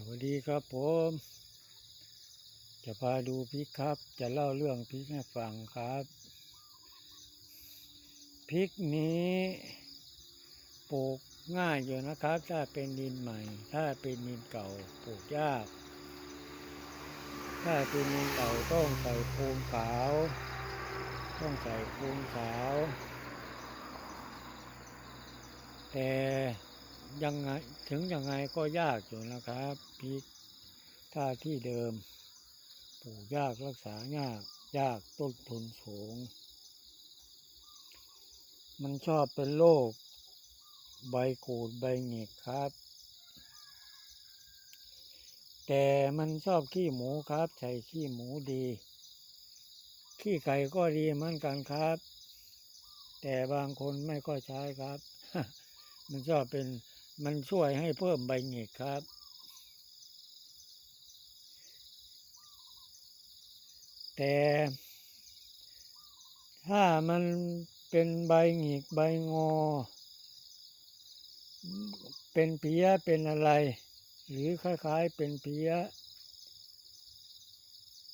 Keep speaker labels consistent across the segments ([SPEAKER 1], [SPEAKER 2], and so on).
[SPEAKER 1] สวัสดีครับผม จะพาดูพริกครับ จะเล่าเรื่องพริกให้ฟังครับพริกนี้ปลูกง่ายอยู่นะครับ ถ้าเป็นดินใหม่ ถ้าเป็นดินเก่าปลูกยาก ถ้าเป็นดินเก่าต้องใส่ปูนขาว ต้องใส่ปูนขาว แต่ ยังไงถึงยังไงก็ยากอยู่นะครับพริกถ้าที่เดิมปลูกยากรักษายากยากต้นทุนสูง มันชอบเป็นโรคใบกูดใบหงิกครับ แต่มันชอบขี้หมูครับใส่ขี้หมูดี ขี้ไก่ก็ดีเหมือนกันครับ แต่บางคนไม่ก็ใช้ครับ มันชอบเป็น มันช่วยให้เพิ่มใบหงิกครับ แต่ถ้ามันเป็นใบหงิกใบงอ เป็นเพี้ยเป็นอะไร หรือคล้ายๆเป็นเพี้ย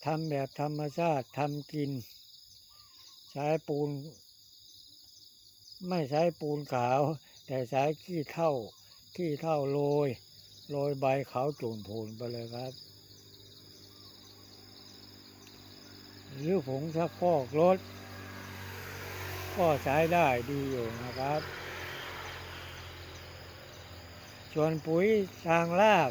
[SPEAKER 1] ทำแบบธรรมชาติทำกิน ใช้ปูน ไม่ใช้ปูนขาว แต่ใช้ขี้เท่า ขี้เท่าโรยโรยใบขาวจุ่นพูนไปเลยครับ หรือผงซักฟอกรถ ก็ใช้ได้ดีอยู่นะครับ ส่วนปุ๋ยทางราก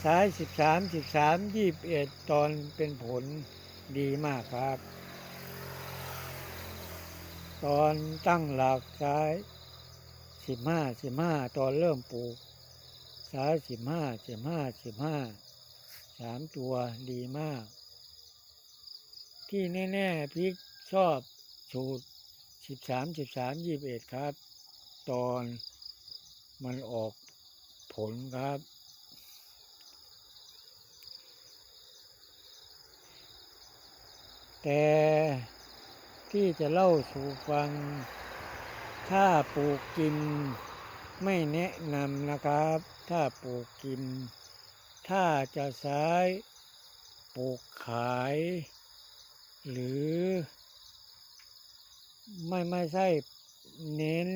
[SPEAKER 1] ใช้สิบสามสิบสามยี่บเอ็ดตอนเป็นผลดีมากครับ ตอนตั้งหลักใช้ สิบห้าสิบห้าตอนเริ่มปลูกใช้สิบห้าสิบห้าสิบห้าสามตัวดีมาก ที่แน่ๆพริกชอบสูตรสิบสามสิบสามยี่บเอ็ดครับ ตอนมันออกผลครับ แต่ที่จะเล่าสู่ฟัง ถ้าปลูกกิน ไม่แนะนำนะครับ ถ้าปลูกกิน ถ้าจะใช้ปลูกขาย หรือ ไม่ไม่ใช่เน้น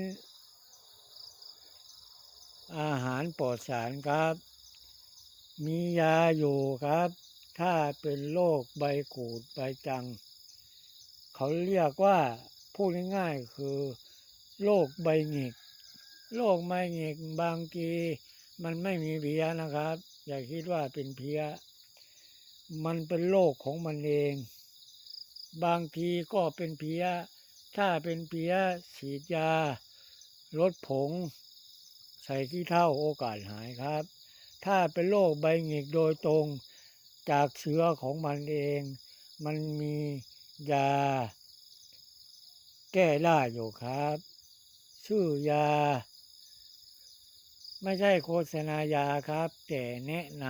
[SPEAKER 1] อาหารปลอดสารครับ มียาอยู่ครับ ถ้าเป็นโรคใบกูดใบจัง เขาเรียกว่าพูดง่ายๆคือ โรคใบหงิกโรคใบหงิกบางทีมันไม่มีเพี้ยนะครับ อย่าคิดว่าเป็นเพี้ย มันเป็นโรคของมันเอง บางทีก็เป็นเพี้ย ถ้าเป็นเพี้ยฉีดยาลดผง ใส่ขี้เท่าโอกาสหายครับ ถ้าเป็นโรคใบหงิกโดยตรงจากเชื้อของมันเอง มันมียาแก้ได้อยู่ครับ ชื่อยา ไม่ใช่โฆษณายาครับ แต่แนะน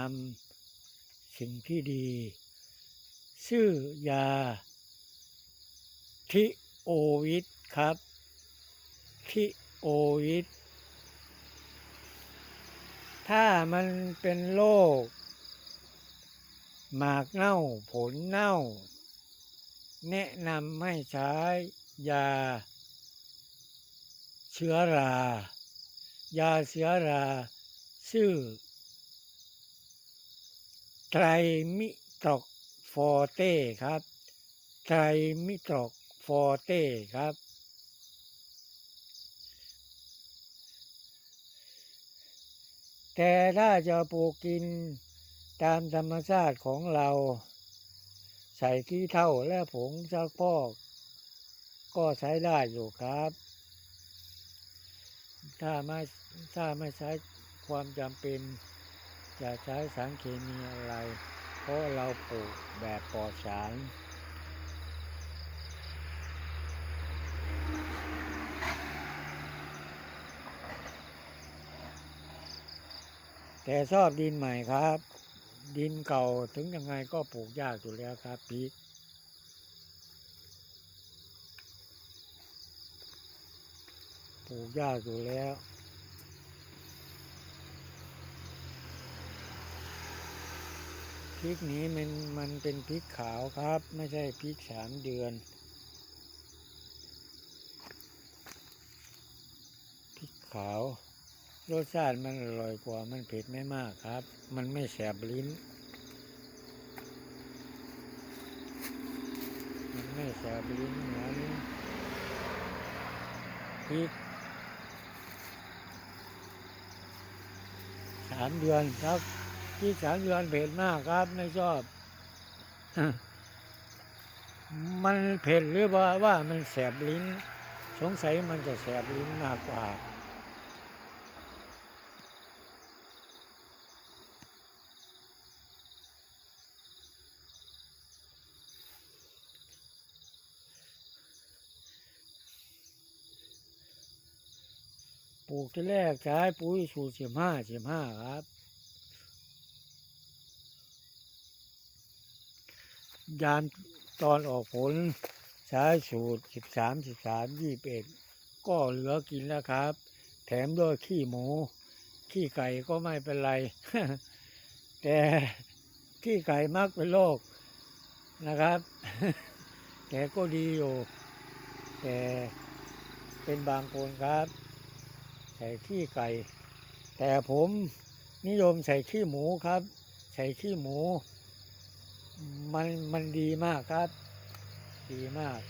[SPEAKER 1] ำสิ่งที่ดี ชื่อยา ทิโอวิทครับ ทิโอวิทถ้ามันเป็นโรคหมากเน่าผลเน่า แนะนำให้ใช้ยา เชื้อรา ยาเชื้อรา ชื่อ ไตรมิตรกฟอเต้ครับ ไตรมิตรกฟอเต้ครับ แต่ถ้าจะปลูกกินตามธรรมชาติของเรา ใส่ขี้เท่าและผงซักพอก ก็ใช้ได้อยู่ครับ ถ้าไม่ถ้าไม่ใช้ความจำเป็น จะใช้สารเคมีอะไร เพราะเราปลูกแบบปลอดสารแต่ชอบดินใหม่ครับ ดินเก่าถึงยังไงก็ปลูกยากอยู่แล้วครับพริกูกหญ้อยู่แล้วพริกนี้มันมันเป็นพริกขาวครับ ไม่ใช่พริกสามเดือนพริกขาว รสชาติมันอร่อยกว่ามันเผ็ดไม่มากครับ มันไม่แสบลิ้น มันไม่แสบลิ้นเหมือนพริกามเดือนครับ ที่สามเดือนเผ็ดมากครับ ไม่ชอบ มันเผ็ดหรือว่าว่ามันแสบลิ้น สงสัยมันจะแสบลิ้นมากกว่า ลูกที่แรกใช้ปุ๋ยสูตรสิบห้าสิบห้าครับ ยามตอนออกผลใช้สูตรสิบสามสิบสามยี่สิบเอ็ดก็เหลือกินแล้วครับ แถมด้วยขี้หมู ขี้ไก่ก็ไม่เป็นไร แต่ขี้ไก่มักเป็นโรคนะครับ แต่ก็ดีอยู่ แต่เป็นบางคนครับ ส่ขี้ไก่ แต่ผมนิยมใส่ขี้หมูครับ ใส่ขี้หมู มันมันดีมากครับ ดีมาก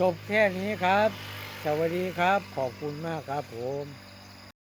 [SPEAKER 1] จบแค่นี้ครับ สวัสดีครับ ขอบคุณมากครับผม